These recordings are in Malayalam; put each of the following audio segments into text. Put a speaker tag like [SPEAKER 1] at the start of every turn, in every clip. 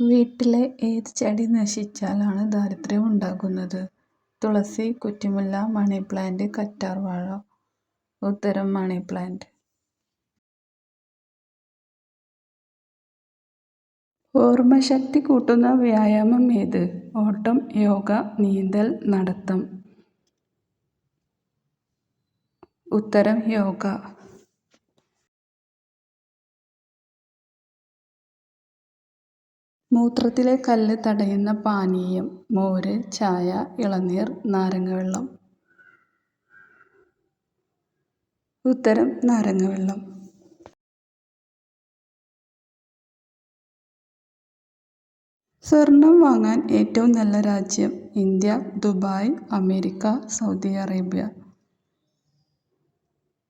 [SPEAKER 1] വീട്ടിലെ ഏത് ചെടി നശിച്ചാലാണ് ദാരിദ്ര്യം ഉണ്ടാകുന്നത്? തുളസി, കുറ്റിമുല്ല, മണി പ്ലാന്റ്, കറ്റാർവാഴ. ഉത്തരം മണി പ്ലാന്റ്. ഓർമ്മശക്തി കൂട്ടുന്ന വ്യായാമം ഏത്? ഓട്ടം, യോഗ, നീന്തൽ, നടത്തം. ഉത്തരം യോഗ. മൂത്രത്തിലെ കല്ല് തടയുന്ന പാനീയം മോര്, ചായ, ഇളനീർ, നാരങ്ങവെള്ളം ഉത്തരം നാരങ്ങവെള്ളം സ്വർണം വാങ്ങാൻ ഏറ്റവും നല്ല രാജ്യം India, Dubai, America, Saudi Arabia.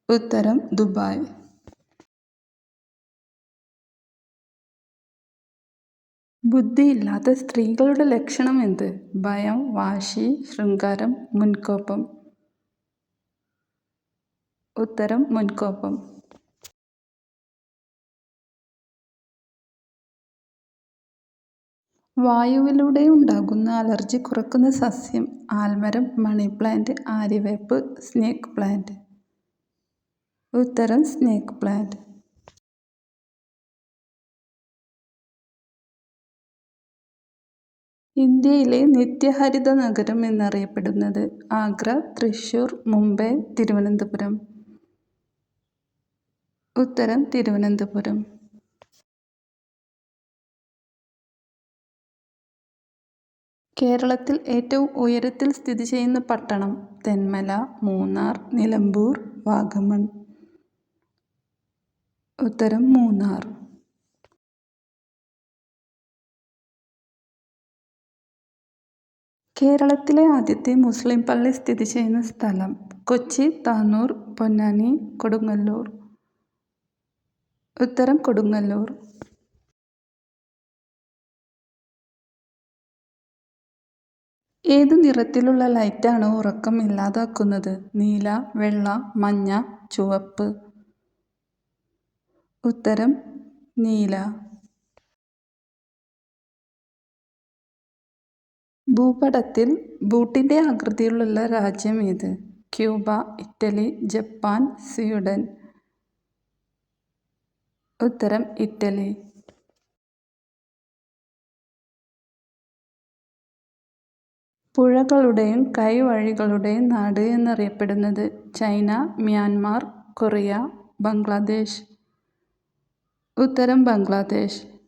[SPEAKER 1] ഉത്തരം ദുബായ്. ബുദ്ധിയില്ലാത്ത സ്ത്രീകളുടെ ലക്ഷണം എന്ത്? ഭയം, വാശി, ശൃംഗാരം, മുൻകോപം. ഉത്തരം മുൻകോപം. വായുവിലൂടെ ഉണ്ടാകുന്ന അലർജി കുറക്കുന്ന സസ്യം ആൽമരം, മണി പ്ലാന്റ്, ആര്യവേപ്പ്, സ്നേക്ക് പ്ലാന്റ്. ഉത്തരം സ്നേക്ക് പ്ലാന്റ്. ഇന്ത്യയിലെ നിത്യഹരിത നഗരം എന്നറിയപ്പെടുന്നത് ആഗ്ര, തൃശൂർ, മുംബൈ, തിരുവനന്തപുരം. ഉത്തരം തിരുവനന്തപുരം. കേരളത്തിൽ ഏറ്റവും ഉയരത്തിൽ സ്ഥിതി ചെയ്യുന്ന പട്ടണം തെന്മല, മൂന്നാർ, നിലമ്പൂർ, വാഗമൺ. ഉത്തരം മൂന്നാർ. കേരളത്തിലെ ആദ്യത്തെ മുസ്ലിം പള്ളി സ്ഥിതി ചെയ്യുന്ന സ്ഥലം കൊച്ചി, താനൂർ പൊന്നാനി, കൊടുങ്ങല്ലൂർ. ഉത്തരം കൊടുങ്ങല്ലൂർ. ഏത് നിറത്തിലുള്ള ലൈറ്റാണ് ഉറക്കം ഇല്ലാതാക്കുന്നത്? നീല, വെള്ള, മഞ്ഞ, ചുവപ്പ്. ഉത്തരം നീല. ഭൂപടത്തിൽ ബൂട്ടിന്റെ ആകൃതിയിലുള്ള രാജ്യം ഏത്? Cuba, Italy, Japan, Sweden. ഉത്തരം ഇറ്റലി. പുഴകളുടെയും കൈവഴികളുടെയും നാട് എന്നറിയപ്പെടുന്നത് ചൈന, മ്യാൻമാർ, കൊറിയ, ബംഗ്ലാദേശ്. ഉത്തരം ബംഗ്ലാദേശ്.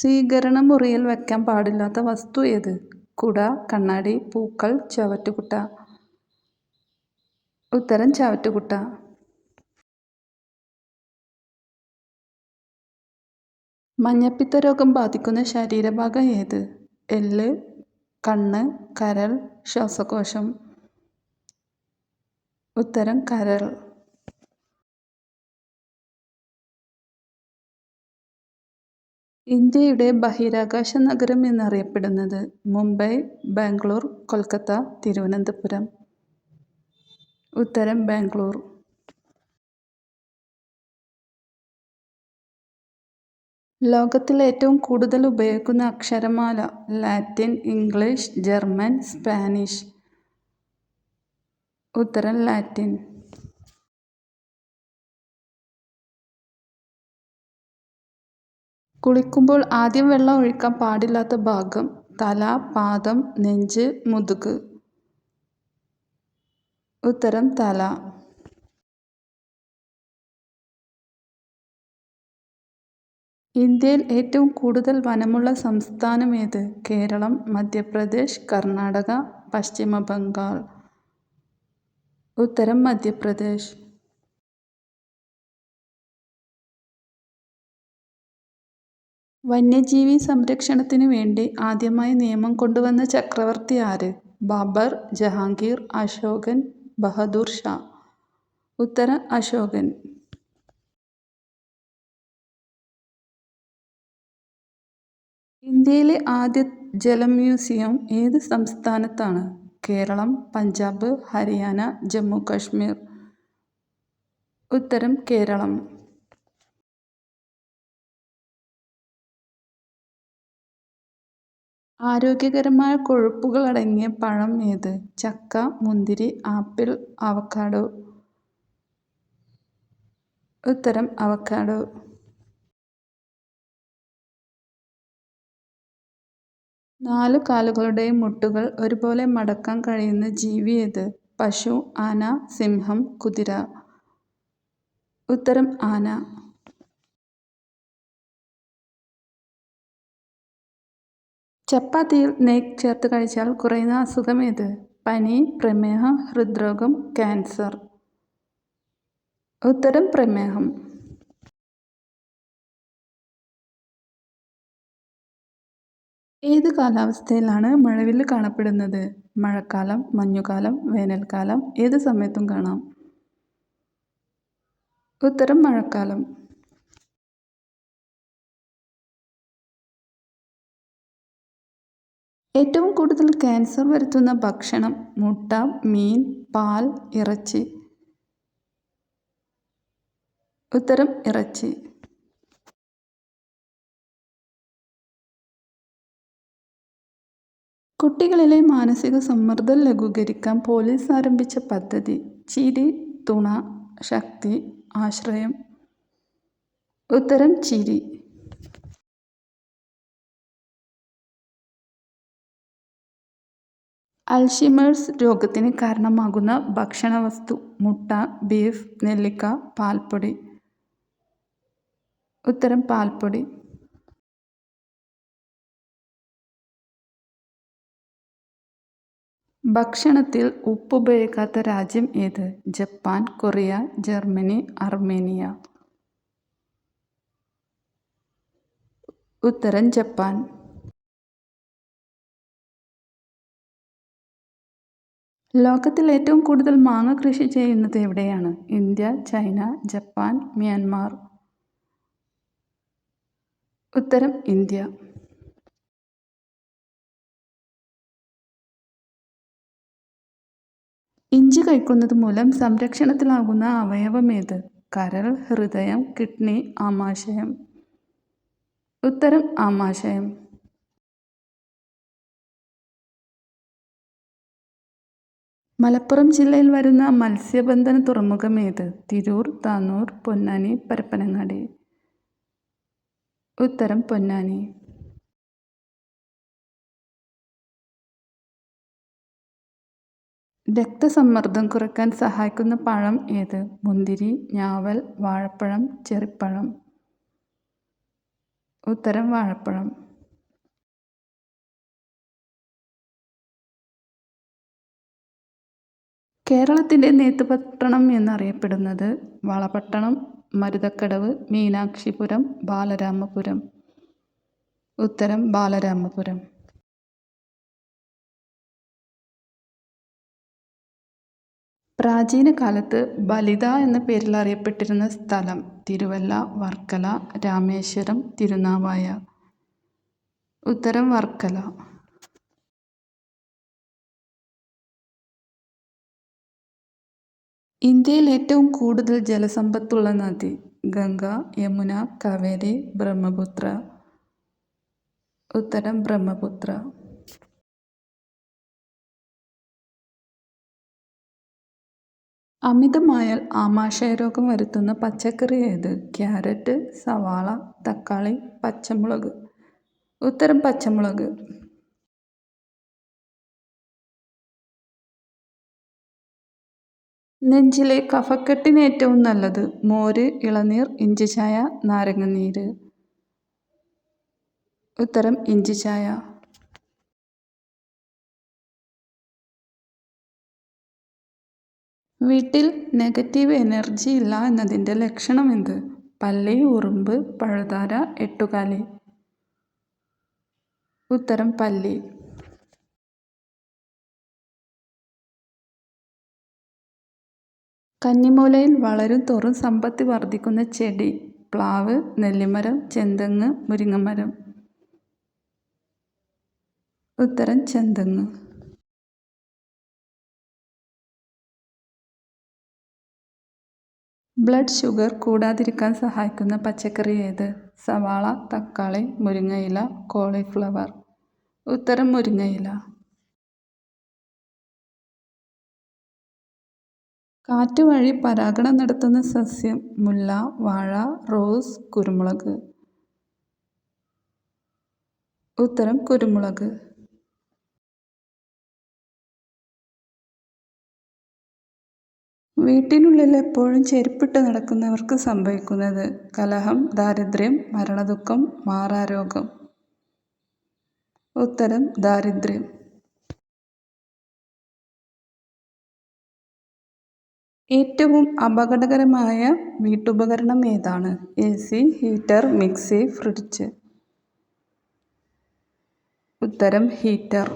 [SPEAKER 1] സ്വീകരണമുറിയിൽ വയ്ക്കാൻ പാടില്ലാത്ത വസ്തു ഏത്? കുട, കണ്ണാടി, പൂക്കൾ, ചവറ്റുകുട്ട. ഉത്തരം ചവറ്റുകുട്ട. മഞ്ഞപ്പിത്ത രോഗം ബാധിക്കുന്ന ശരീരഭാഗം ഏത്? എല്ല്, കണ്ണ്, കരൾ, ശ്വാസകോശം. ഉത്തരം കരൾ. ഇന്ത്യയുടെ ബഹിരാകാശ നഗരം എന്നറിയപ്പെടുന്നത് മുംബൈ, ബാംഗ്ലൂർ, കൊൽക്കത്ത, തിരുവനന്തപുരം. ഉത്തരം ബാംഗ്ലൂർ. ലോകത്തിൽ ഏറ്റവും കൂടുതൽ ഉപയോഗിക്കുന്ന അക്ഷരമാല ലാറ്റിൻ, ഇംഗ്ലീഷ്, ജർമ്മൻ, സ്പാനിഷ്. ഉത്തരം ലാറ്റിൻ. കുളിക്കുമ്പോൾ ആദ്യം വെള്ളം ഒഴിക്കാൻ പാടില്ലാത്ത ഭാഗം തല, പാദം, നെഞ്ച്, മുതുക്. ഉത്തരം തല. ഇന്ത്യയിൽ ഏറ്റവും കൂടുതൽ വനമുള്ള സംസ്ഥാനം ഏത്? കേരളം, മധ്യപ്രദേശ്, കർണാടക, പശ്ചിമ ബംഗാൾ. ഉത്തരം മധ്യപ്രദേശ്. വന്യജീവി സംരക്ഷണത്തിനു വേണ്ടി ആദ്യമായി നിയമം കൊണ്ടുവന്ന ചക്രവർത്തി ആര്? ബാബർ, ജഹാംഗീർ, അശോകൻ, ബഹദൂർ ഷാ. ഉത്തരം അശോകൻ. ഇന്ത്യയിലെ ആദ്യ ജല മ്യൂസിയം ഏത് സംസ്ഥാനത്താണ്? കേരളം, പഞ്ചാബ്, ഹരിയാന, ജമ്മു കാശ്മീർ ഉത്തരം കേരളം ആരോഗ്യകരമായ കൊഴുപ്പുകൾ അടങ്ങിയ പഴം ഏത്? ചക്ക മുന്തിരി ആപ്പിൾ അവക്കാഡോ ഉത്തരം അവക്കാഡോ നാലു കാലുകളുടെയും മുട്ടുകൾ ഒരുപോലെ മടക്കാൻ കഴിയുന്ന ജീവി ഏത്? പശു ആന സിംഹം കുതിര. ഉത്തരം ആന. ചപ്പാത്തിയിൽ നെയ്ക്ക് ചേർത്ത് കഴിച്ചാൽ കുറയുന്ന അസുഖം ഏത്? പനി പ്രമേഹം ഹൃദ്രോഗം ക്യാൻസർ. ഉത്തരം പ്രമേഹം. ഏത് കാലാവസ്ഥയിലാണ് മഴവിൽ കാണപ്പെടുന്നത്? മഴക്കാലം മഞ്ഞുകാലം വേനൽക്കാലം ഏത് സമയത്തും കാണാം? ഉത്തരം മഴക്കാലം. ഏറ്റവും കൂടുതൽ ക്യാൻസർ വരുത്തുന്ന ഭക്ഷണം മുട്ട മീൻ പാൽ ഇറച്ചി. ഉത്തരം ഇറച്ചി. കുട്ടികളിലെ മാനസിക സമ്മർദ്ദം ലഘൂകരിക്കാൻ പോലീസ് ആരംഭിച്ച പദ്ധതി. ചിരി തുണ ശക്തി ആശ്രയം. ഉത്തരം ചിരി. അൽഷിമേഴ്സ് രോഗത്തിന് കാരണമാകുന്ന ഭക്ഷണവസ്തു മുട്ട ബീഫ് നെല്ലിക്ക പാൽപ്പൊടി. ഉത്തരം പാൽപ്പൊടി. ഭക്ഷണത്തിൽ ഉപ്പ് ഉപയോഗിക്കാത്ത രാജ്യം ഏത്? Japan Korea Germany Armenia. ഉത്തരം ജപ്പാൻ. ലോകത്തിൽ ഏറ്റവും കൂടുതൽ മാങ്ങ കൃഷി ചെയ്യുന്നത് എവിടെയാണ്? India China Japan Myanmar. ഉത്തരം ഇന്ത്യ. ഇഞ്ചി കഴിക്കുന്നത് മൂലം സംരക്ഷണത്തിലാകുന്ന അവയവം ഏത്? കരൾ ഹൃദയം കിഡ്നി ആമാശയം. ഉത്തരം ആമാശയം. മലപ്പുറം ജില്ലയിൽ വരുന്ന മത്സ്യബന്ധന തുറമുഖം ഏത്? തിരൂർ താന്നൂർ പൊന്നാനി പരപ്പനങ്ങാടി. ഉത്തരം പൊന്നാനി. രക്തസമ്മർദ്ദം കുറയ്ക്കാൻ സഹായിക്കുന്ന പഴം ഏത്? മുന്തിരി ഞാവൽ വാഴപ്പഴം ചെറിപ്പഴം. ഉത്തരം വാഴപ്പഴം. കേരളത്തിന്റെ നേത്തുപട്ടണം എന്നറിയപ്പെടുന്നത് വളപട്ടണം മരുതക്കടവ് മീനാക്ഷിപുരം ബാലരാമപുരം. ഉത്തരം ബാലരാമപുരം. പ്രാചീന കാലത്ത് ബലിത എന്ന പേരിൽ അറിയപ്പെട്ടിരുന്ന സ്ഥലം തിരുവല്ല വർക്കല രാമേശ്വരം തിരുനാവായ. ഉത്തരം വർക്കല. ഇന്ത്യയിൽ ഏറ്റവും കൂടുതൽ ജലസമ്പത്തുള്ള നദി ഗംഗ യമുന കാവേരി ബ്രഹ്മപുത്ര ഉത്തരം ബ്രഹ്മപുത്ര. അമിതമായാൽ ആമാശയരോഗം വരുത്തുന്ന പച്ചക്കറി ഏത്? ക്യാരറ്റ് സവാള തക്കാളി പച്ചമുളക്. ഉത്തരം പച്ചമുളക്. നെഞ്ചിലെ കഫക്കെട്ടിന് ഏറ്റവും നല്ലത് മോര് ഇളനീർ ഇഞ്ചിച്ചായ നാരങ്ങനീര് ഉത്തരം ഇഞ്ചിച്ചായ വീട്ടിൽ നെഗറ്റീവ് എനർജി ഇല്ല എന്നതിന്റെ ലക്ഷണം എന്ത്? പല്ലി ഉറുമ്പ് പഴുതാര എട്ടുകാലി. ഉത്തരം പല്ലി. കന്നിമൂലയിൽ വളരും തോറും സമ്പത്ത് വർദ്ധിക്കുന്ന ചെടി പ്ലാവ് നെല്ലിമരം ചെന്തെങ്ങ് മുരിങ്ങമരം. ഉത്തരം ചെന്തെങ്ങ്. ബ്ലഡ് ഷുഗർ കൂടാതിരിക്കാൻ സഹായിക്കുന്ന പച്ചക്കറി ഏത്? സവാള തക്കാളി മുരിങ്ങയില കോളിഫ്ലവർ. ഉത്തരം മുരിങ്ങയില. കാറ്റ് വഴി പരാഗണം നടത്തുന്ന സസ്യം മുല്ല വാഴ റോസ് കുരുമുളക്. ഉത്തരം കുരുമുളക്. വീട്ടിനുള്ളിൽ എപ്പോഴും ചെരുപ്പിട്ട് നടക്കുന്നവർക്ക് സംഭവിക്കുന്നത് കലഹം ദാരിദ്ര്യം മരണദുഃഖം മാറാരോഗം. ഉത്തരം ദാരിദ്ര്യം. ഏറ്റവും അപകടകരമായ വീട്ടുപകരണം ഏതാണ്? A C heater mixie fridge ഉത്തരം ഹീറ്റർ